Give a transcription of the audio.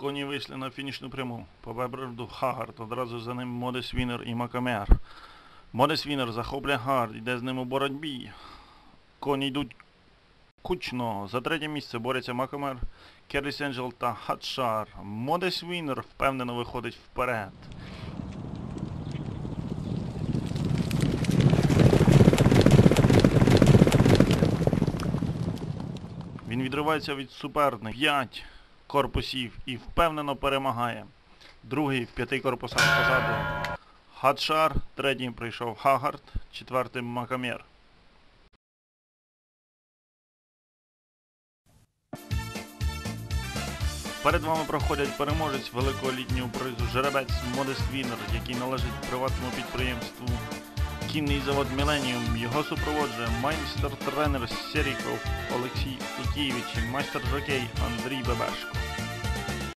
Коні вийшли на фінішну пряму. По Беберду Хагард, одразу за ним Модес Вінер і Макамер. Модес Вінер захоплює Гард, йде з ним у боротьбі. Коні йдуть кучно. За третє місце борються Макамер, Керріс Енджел та Хатшар. Модес Вінер впевнено виходить вперед. Він відривається від суперник. П'ять корпусів і впевнено перемагає. Другий в п'яти корпусах позаду. Хатшар, третім прийшов Хагард, четвертим Макамєр. Перед вами проходять переможець великого літнього призу жеребець Модест Вінер, який належить приватному підприємству Кінний завод Міленіум. Його супроводжує майстер-тренер Серіков Олексій Футієвич і майстер жокей Андрій Бебешко.